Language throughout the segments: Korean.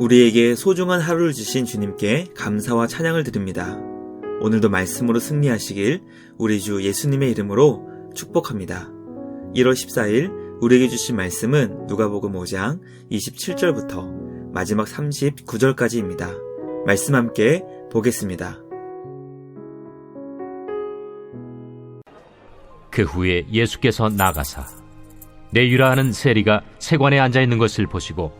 우리에게 소중한 하루를 주신 주님께 감사와 찬양을 드립니다. 오늘도 말씀으로 승리하시길 우리 주 예수님의 이름으로 축복합니다. 1월 14일 우리에게 주신 말씀은 누가복음 5장 27절부터 마지막 39절까지입니다. 말씀 함께 보겠습니다. 그 후에 예수께서 나가사 내유라 하는 세리가 세관에 앉아 있는 것을 보시고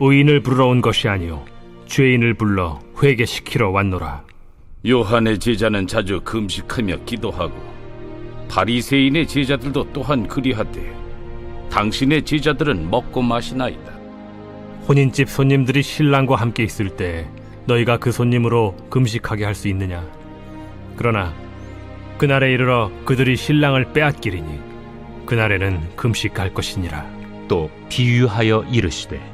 의인을 부르러 온 것이 아니요 죄인을 불러 회개시키러 왔노라. 요한의 제자는 자주 금식하며 기도하고 바리새인의 제자들도 또한 그리하되 당신의 제자들은 먹고 마시나이다. 혼인집 손님들이 신랑과 함께 있을 때 너희가 그 손님으로 금식하게 할 수 있느냐? 그러나 그날에 이르러 그들이 신랑을 빼앗기리니 그날에는 금식할 것이니라. 또 비유하여 이르시되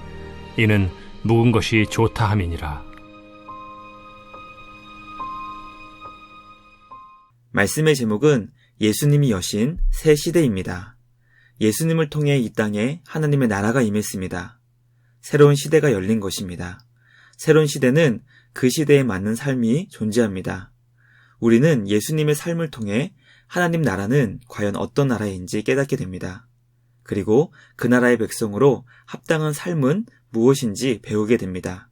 이는 묵은 것이 좋다 함이니라. 말씀의 제목은 예수님이 여신 새 시대입니다. 예수님을 통해 이 땅에 하나님의 나라가 임했습니다. 새로운 시대가 열린 것입니다. 새로운 시대는 그 시대에 맞는 삶이 존재합니다. 우리는 예수님의 삶을 통해 하나님 나라는 과연 어떤 나라인지 깨닫게 됩니다. 그리고 그 나라의 백성으로 합당한 삶은 무엇인지 배우게 됩니다.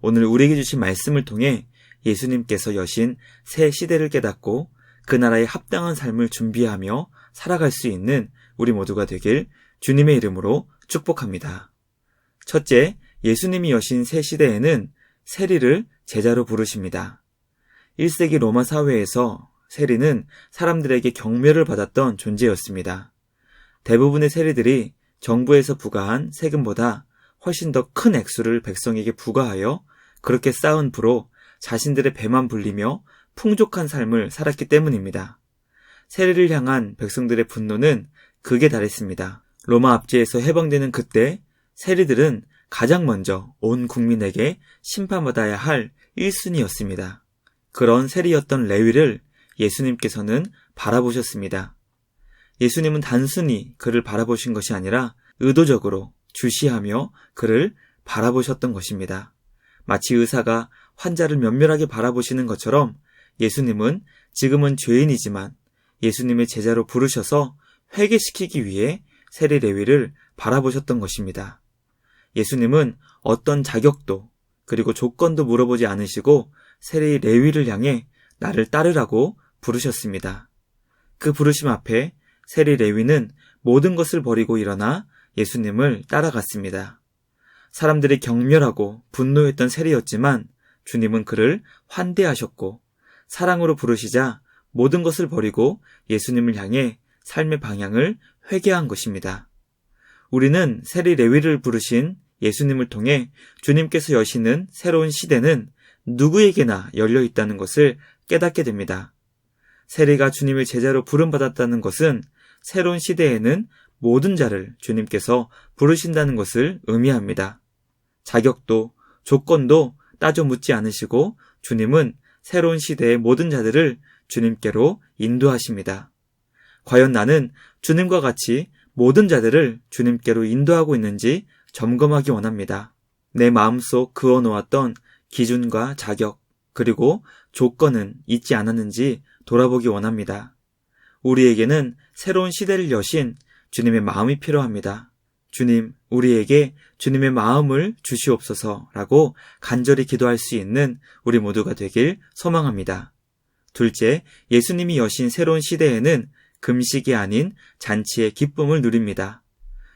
오늘 우리에게 주신 말씀을 통해 예수님께서 여신 새 시대를 깨닫고 그 나라의 합당한 삶을 준비하며 살아갈 수 있는 우리 모두가 되길 주님의 이름으로 축복합니다. 첫째, 예수님이 여신 새 시대에는 세리를 제자로 부르십니다. 1세기 로마 사회에서 세리는 사람들에게 경멸을 받았던 존재였습니다. 대부분의 세리들이 정부에서 부과한 세금보다 훨씬 더 큰 액수를 백성에게 부과하여 그렇게 쌓은 부로 자신들의 배만 불리며 풍족한 삶을 살았기 때문입니다. 세리를 향한 백성들의 분노는 극에 달했습니다. 로마 압제에서 해방되는 그때 세리들은 가장 먼저 온 국민에게 심판받아야 할 1순위였습니다. 그런 세리였던 레위를 예수님께서는 바라보셨습니다. 예수님은 단순히 그를 바라보신 것이 아니라 의도적으로 주시하며 그를 바라보셨던 것입니다. 마치 의사가 환자를 면밀하게 바라보시는 것처럼 예수님은 지금은 죄인이지만 예수님의 제자로 부르셔서 회개시키기 위해 세리 레위를 바라보셨던 것입니다. 예수님은 어떤 자격도 그리고 조건도 물어보지 않으시고 세리 레위를 향해 나를 따르라고 부르셨습니다. 그 부르심 앞에 세리 레위는 모든 것을 버리고 일어나 예수님을 따라갔습니다. 사람들이 경멸하고 분노했던 세리였지만 주님은 그를 환대하셨고 사랑으로 부르시자 모든 것을 버리고 예수님을 향해 삶의 방향을 회개한 것입니다. 우리는 세리 레위를 부르신 예수님을 통해 주님께서 여시는 새로운 시대는 누구에게나 열려 있다는 것을 깨닫게 됩니다. 세리가 주님을 제자로 부름받았다는 것은 새로운 시대에는 모든 자를 주님께서 부르신다는 것을 의미합니다. 자격도 조건도 따져 묻지 않으시고 주님은 새로운 시대의 모든 자들을 주님께로 인도하십니다. 과연 나는 주님과 같이 모든 자들을 주님께로 인도하고 있는지 점검하기 원합니다. 내 마음속 그어 놓았던 기준과 자격, 그리고 조건은 잊지 않았는지 돌아보기 원합니다. 우리에게는 새로운 시대를 여신 주님의 마음이 필요합니다. 주님, 우리에게 주님의 마음을 주시옵소서라고 간절히 기도할 수 있는 우리 모두가 되길 소망합니다. 둘째, 예수님이 여신 새로운 시대에는 금식이 아닌 잔치의 기쁨을 누립니다.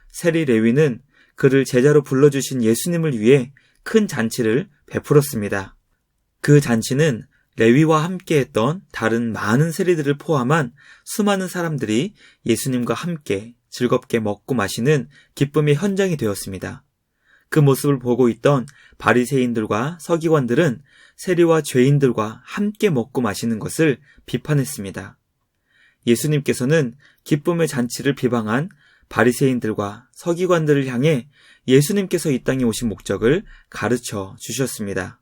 세리 레위는 그를 제자로 불러주신 예수님을 위해 큰 잔치를 베풀었습니다. 그 잔치는 레위와 함께했던 다른 많은 세리들을 포함한 수많은 사람들이 예수님과 함께 즐겁게 먹고 마시는 기쁨의 현장이 되었습니다. 그 모습을 보고 있던 바리새인들과 서기관들은 세리와 죄인들과 함께 먹고 마시는 것을 비판했습니다. 예수님께서는 기쁨의 잔치를 비방한 바리새인들과 서기관들을 향해 예수님께서 이 땅에 오신 목적을 가르쳐 주셨습니다.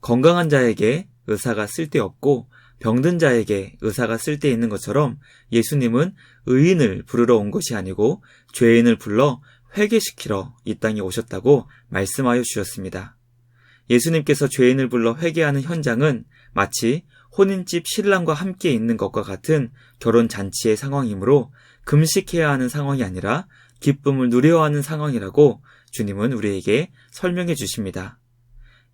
건강한 자에게 의사가 쓸데없고 병든 자에게 의사가 쓸데있는 것처럼 예수님은 의인을 부르러 온 것이 아니고 죄인을 불러 회개시키러 이 땅에 오셨다고 말씀하여 주셨습니다. 예수님께서 죄인을 불러 회개하는 현장은 마치 혼인집 신랑과 함께 있는 것과 같은 결혼 잔치의 상황이므로 금식해야 하는 상황이 아니라 기쁨을 누려야 하는 상황이라고 주님은 우리에게 설명해 주십니다.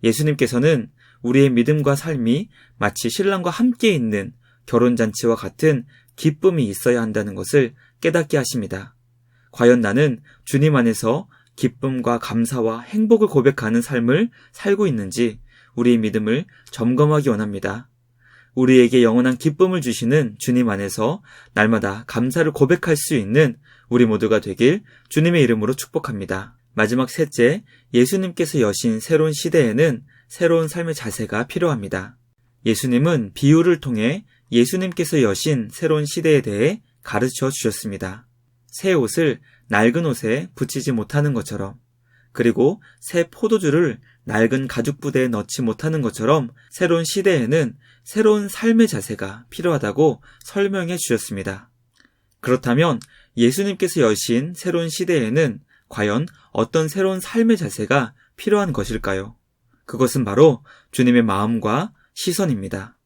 예수님께서는 우리의 믿음과 삶이 마치 신랑과 함께 있는 결혼잔치와 같은 기쁨이 있어야 한다는 것을 깨닫게 하십니다. 과연 나는 주님 안에서 기쁨과 감사와 행복을 고백하는 삶을 살고 있는지 우리의 믿음을 점검하기 원합니다. 우리에게 영원한 기쁨을 주시는 주님 안에서 날마다 감사를 고백할 수 있는 우리 모두가 되길 주님의 이름으로 축복합니다. 마지막 셋째, 예수님께서 여신 새로운 시대에는 새로운 삶의 자세가 필요합니다. 예수님은 비유를 통해 예수님께서 여신 새로운 시대에 대해 가르쳐 주셨습니다. 새 옷을 낡은 옷에 붙이지 못하는 것처럼, 그리고 새 포도주를 낡은 가죽 부대에 넣지 못하는 것처럼 새로운 시대에는 새로운 삶의 자세가 필요하다고 설명해 주셨습니다. 그렇다면 예수님께서 여신 새로운 시대에는 과연 어떤 새로운 삶의 자세가 필요한 것일까요? 그것은 바로 주님의 마음과 시선입니다.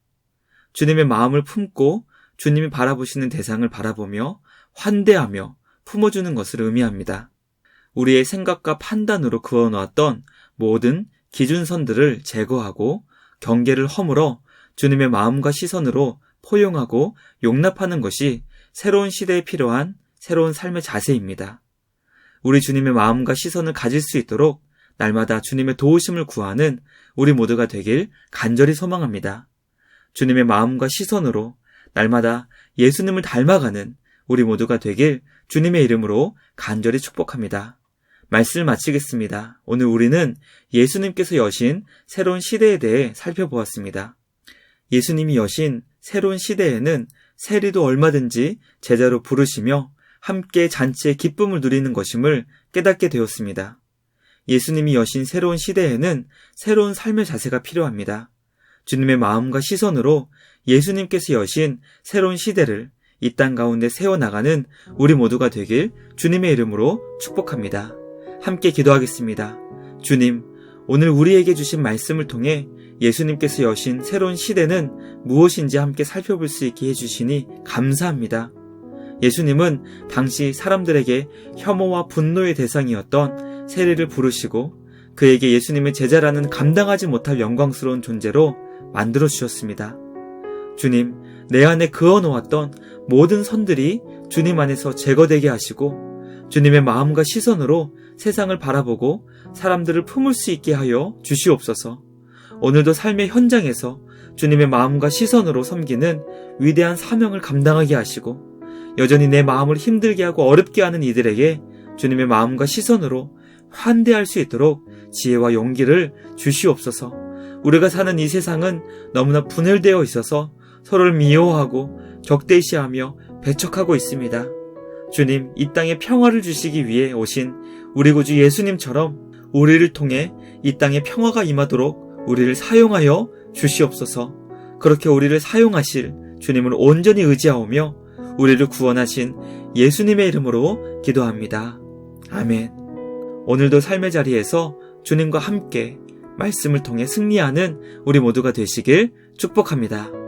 주님의 마음을 품고 주님이 바라보시는 대상을 바라보며 환대하며 품어주는 것을 의미합니다. 우리의 생각과 판단으로 그어놓았던 모든 기준선들을 제거하고 경계를 허물어 주님의 마음과 시선으로 포용하고 용납하는 것이 새로운 시대에 필요한 새로운 삶의 자세입니다. 우리 주님의 마음과 시선을 가질 수 있도록 날마다 주님의 도우심을 구하는 우리 모두가 되길 간절히 소망합니다. 주님의 마음과 시선으로 날마다 예수님을 닮아가는 우리 모두가 되길 주님의 이름으로 간절히 축복합니다. 말씀을 마치겠습니다. 오늘 우리는 예수님께서 여신 새로운 시대에 대해 살펴보았습니다. 예수님이 여신 새로운 시대에는 세리도 얼마든지 제자로 부르시며 함께 잔치의 기쁨을 누리는 것임을 깨닫게 되었습니다. 예수님이 여신 새로운 시대에는 새로운 삶의 자세가 필요합니다. 주님의 마음과 시선으로 예수님께서 여신 새로운 시대를 이 땅 가운데 세워나가는 우리 모두가 되길 주님의 이름으로 축복합니다. 함께 기도하겠습니다. 주님, 오늘 우리에게 주신 말씀을 통해 예수님께서 여신 새로운 시대는 무엇인지 함께 살펴볼 수 있게 해주시니 감사합니다. 예수님은 당시 사람들에게 혐오와 분노의 대상이었던 세례를 부르시고 그에게 예수님의 제자라는 감당하지 못할 영광스러운 존재로 만들어 주셨습니다. 주님, 내 안에 그어 놓았던 모든 선들이 주님 안에서 제거되게 하시고 주님의 마음과 시선으로 세상을 바라보고 사람들을 품을 수 있게 하여 주시옵소서. 오늘도 삶의 현장에서 주님의 마음과 시선으로 섬기는 위대한 사명을 감당하게 하시고 여전히 내 마음을 힘들게 하고 어렵게 하는 이들에게 주님의 마음과 시선으로 환대할 수 있도록 지혜와 용기를 주시옵소서. 우리가 사는 이 세상은 너무나 분열되어 있어서 서로를 미워하고 적대시하며 배척하고 있습니다. 주님, 이 땅에 평화를 주시기 위해 오신 우리 구주 예수님처럼 우리를 통해 이 땅에 평화가 임하도록 우리를 사용하여 주시옵소서. 그렇게 우리를 사용하실 주님을 온전히 의지하오며 우리를 구원하신 예수님의 이름으로 기도합니다. 아멘. 오늘도 삶의 자리에서 주님과 함께 말씀을 통해 승리하는 우리 모두가 되시길 축복합니다.